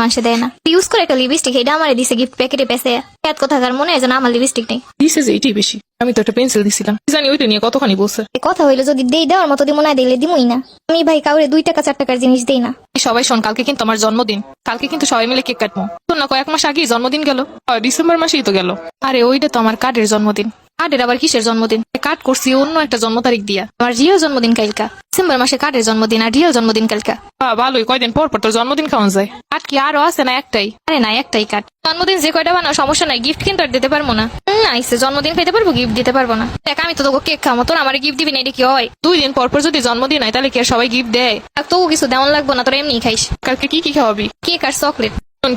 মানুষে দেয় না। ইউজ করে একটা লিপস্টিক এটা আমার দিছে গিফট প্যাকেটে পেছে। এত কথাকার মনে হয় যেন আমার লিপস্টিক নেই। দিছে যে এটাই বেশি। আমি তো একটা পেন্সিল দিছিলাম। জানি ওইটা নিয়ে কতখানি বলছে। এ কথা হইল যদি দেই দেওয়ার মতো দিব না দিলে দিমই না। আমি ভাই কাউরে দুই টাকা চার টাকার জিনিস দেই না। সবাই শোন কালকে কিন্তু আমার জন্মদিন। কালকে কিন্তু সবাই মিলে কেক কাটবো। তোর না কয়েক মাস আগেই জন্মদিন গেল। ডিসেম্বর মাসেই তো গেল। আরে ওইটা তো আমার কার্ডের জন্মদিন। কার্ডের আবার কিসের জন্মদিন? কার্ড করছি অন্য একটা জন্ম তারিখ দিয়া। আমার রিয়েল জন্মদিন কালকা। ডিসেম্বর মাসে কার্ডের জন্মদিন আর রিয়েল জন্মদিন কালকা। ভালোই কয়দিন পর পর তোর জন্মদিন খাওয়া যায়? কার্ড কি আরও আছে না একটাই? আরে না একটাই কার্ড। জন্মদিন যে কয়টা বানাও সমস্যা নাই গিফট কিন্তু আর দিতে পারব না। না আইসে জন্মদিন খাইতে পারব গিফট দিতে পারব না। দেখ আমি তো তোকে কেক খাব তোর আমার গিফট দিবি না এটা কি হয়? দুই দিন পর পর যদি জন্মদিন হয় তাহলে কি আর সবাই গিফট দেয়? আর তোকে কিছু দেওয়ান লাগবো না তোর এমনি খাইস। কালকে কি কি খাওয়াবি? কেক আর চকলেট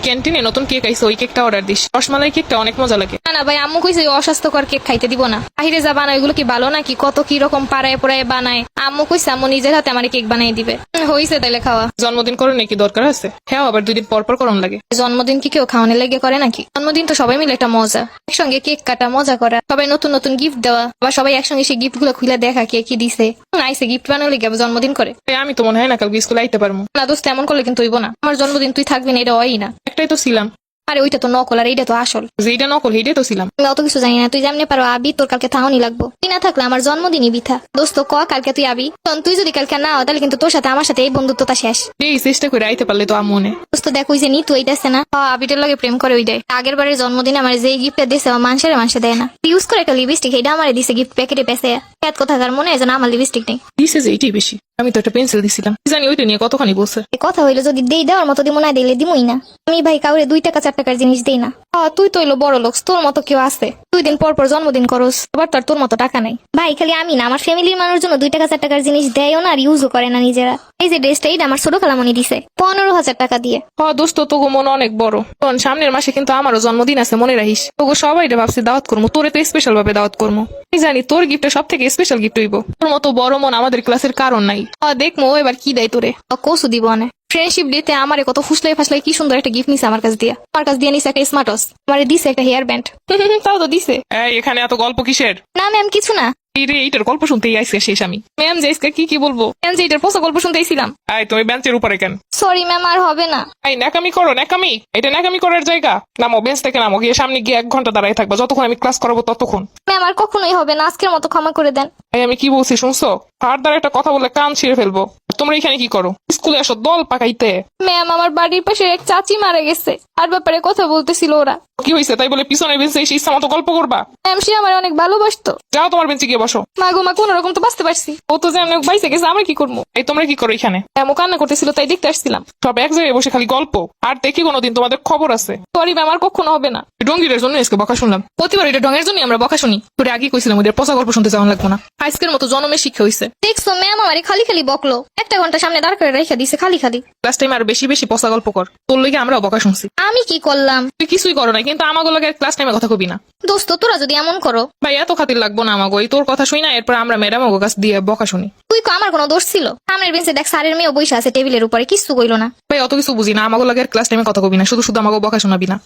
ক্যান্টিনে নতুন কেক আইছে ওই কেকটা অর্ডার দিস। রসমালাই কেকটা অনেক মজা লাগে। না না ভাই আম্মু কইছে ওই অস্বাস্থ্যকর কেক খাইতে দিব না। বাহিরে যা বানায় ওগুলো কি ভালো নাকি? কত কি রকম পাড়ায় পোড়ায় বানায়। আম্মু কইছে আম্মু নিজের হাতে আমার কেক বানাই দিবে। হইছে তাইলে খাওয়া। জন্মদিন করে নাকি? দরকার আছে? হ্যাঁ আবার দুই দিন পর পর করম লাগে। জন্মদিন কি কেউ খাওয়ানো লেগে করে নাকি? জন্মদিন তো সবাই মিলে একটা মজা। একসঙ্গে কেক কাটা মজা করা। সবাই নতুন নতুন গিফট দেওয়া। বা সবাই একসঙ্গে সেই গিফটগুলো খুলে দেখা কে কি দিছে। আইসে গিফট বানালে লেগে আবার জন্মদিন করে। আমি তো মনে হয় না কালকে স্কুলে আইতে পারব না দোস্ত এমন করলে কিন্তু হইব না। আমার জন্মদিন তুই থাকবি না এটা হয়ই না। একটাই তো ছিলাম। আরে ওইটা তো নকল আর এইটা তো আসল। যেটা নকল এইটাই তো ছিলাম। আমি অত কিছু জানি না তুই যেমনি পারো আবি তোর কালকে থাউনি লাগবো। তুই না থাকলে আমার জন্মদিনই বিথা। দোস্ত ক কালকে তুই আবি? তখন তুই যদি কালকে না তাহলে কিন্তু তোর সাথে আমার সাথে এই বন্ধুত্বটা শেষ। এই চেষ্টা করে আইতে পারলে তো মনে। দোস্ত দেখ ওই যে নি তুই এইটাছে না? আবিটার লগে প্রেম করে ওইটাই। আগের বারের জন্মদিনে আমার যে গিফট দিছে ও মানুষের মানুষে দেয় না। ইউজ করে একটা লিপস্টিক এটা আমার দিছে গিফট প্যাকেটে পেছে। এত কথাকার মনে হয় যেন আমার লিপস্টিক নেই। দিছে যে এটাই বেশি। আমি তো একটা পেন্সিল দিছিলাম। কি জানি ওইটা নিয়ে কতখানি বলছে। কথা হইল যদি দেই দেওয়ার মতো দিব না দিলে দিমই না। আমি ভাই কাউরে দুই টাকা, চার টাকার জিনিস দেই না। তুই তো বড় লোক তোর মতো কেউ আছে। দুই দিন পর পর জন্মদিন করস আবার তোর তোর মতো টাকা নাই। ভাই খালি আমি না আমার ফ্যামিলির মানুষ জন্য দুই টাকা চার টাকার জিনিস দেয়ও না আর ইউজও করে না নিজেরা। এই যে ড্রেসটা এইটা আমার ছোট খালামণি দিছে পনেরো হাজার টাকা দিয়ে। হ দোস্ত তোগো মন অনেক বড়। তখন সামনের মাসে কিন্তু আমারও জন্মদিন আছে মনে রাখিস। তোগো সবাই ভাবছি দাওয়াত করব তোরে তো স্পেশাল ভাবে দাওয়াত করব আমি জানি তোর গিফটে সব থেকে স্পেশাল গিফট হইব। তোর মতো বড় মন আমাদের ক্লাসের কারণ নাই। হ দেখমো ও এবার কি দেয় তোরে। কসু দিব অনে। ফ্রেন্ডশিপ ডেতে আমারে কত ফুসলাই ফাসলাই কি সুন্দর একটা গিফট নিছে আমার কাছে দিয়া। আমার কাছে দিয়ে নিছে একটা স্মার্টস আমারে দিছে একটা হেয়ার ব্যান্ড তাও তো দিছে। এই এখানে এত গল্প কিসের? না ম্যাম কিছু না। এই রে এইটার গল্প শুনতেই আইসে শেষ আমি। ম্যাম যে কি কি বলব? ম্যাম যে এটার পোষা গল্প শুনতেইছিলাম। এই তুমি বেঞ্চের উপরে কেন? সরি ম্যাম আর হবে না। এই ন্যাকামি করো ন্যাকামি। এটা ন্যাকামি করার জায়গা। নামো বেঞ্চ থেকে নামো গিয়ে সামনে গিয়ে এক ঘণ্টা দাঁড়ায় থাকবা। যতক্ষণ আমি ক্লাস করাবো ততক্ষণ। ম্যাম আর কখনোই হবে না। আজকের মতো ক্ষমা করে দেন। আমি কি বলছি শুনছো? আর দ্বারা একটা কথা বলে কান ছিঁড়ে ফেলব। তোমরা এখানে কি করো? স্কুলে আসো দল পাকাইতে। ম্যাম আমার বাড়ির পাশে এক চাচি মারা গেছে। আর ব্যাপারে কথা বলতেছিল ওরা। কি হয়েছে? তাই বলে পিছনের বেঞ্চে এসে ইচ্ছা মতো গল্প করবা? ম্যাম সে আমার অনেক ভালোবাসতো। যাও তোমার বেঞ্চে গিয়ে বসো। মা গো মা কোন রকম তো বাঁচতে পারছি। ও তো যে অনেক বাইসে গেছে আমরা কি করব? এই তোমরা কি করো এখানে? ম্যাম ও কান্না করতেছিল তাই দেখতে আসছিলাম। সব এক জায়গায় বসে খালি গল্প। আর দেখি কোনোদিন তোমাদের খবর আছে। সরি ম্যাম আর কখনো হবে না। ডঙ্গিরের জন্য আজকে বকা শুনলাম। প্রতিবার এটা ঢঙের জন্য আমরা বকা শুনি। তোরে আগে কইছিলাম ওদের পচা গল্প শুনতে যাওয়া লাগবো না। আজকের মতো জন্মের শিক্ষা হয়েছে দেখছ ম্যাম আমারে খালি খালি বকলো। একটা ঘণ্টা সামনে দাঁড় করে রেখে দিছে খালি খালি। ক্লাস টাইম আর বেশি বেশি পচা গল্প কর। তোর লইগে আমরা বকা শুনছি। আমি কি করলাম? তুই কিছুই করো না কিন্তু আমাকে লাগে ক্লাস টাইমে কথা কবি না। দোস্ত তোরা যদি এমন করো। ভাই এত খাতির লাগবো না এই তোর কথা শুই না এরপর আমরা ম্যাডাম ওর কাছ দিয়ে বকা শুনি। তুই কো আমার কোনো দোষ ছিল? সামনের বেঞ্চে দেখ স্যারের মেয়ে বসে আছে টেবিলের উপরে কিছু কইলো না। ভাই অত কিছু বুঝি না আমাকে লাগে ক্লাস টাইমে কথা কবি না শুধু শুধু আমাকে বকা শোনাবি না।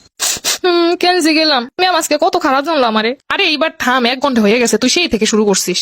হুম কেন গেলাম? ম্যাম আজকে কত খারাপ জানলো আমারে। আরে এইবার থাম এক ঘণ্টা হয়ে গেছে তুই সেই থেকে শুরু করছিস।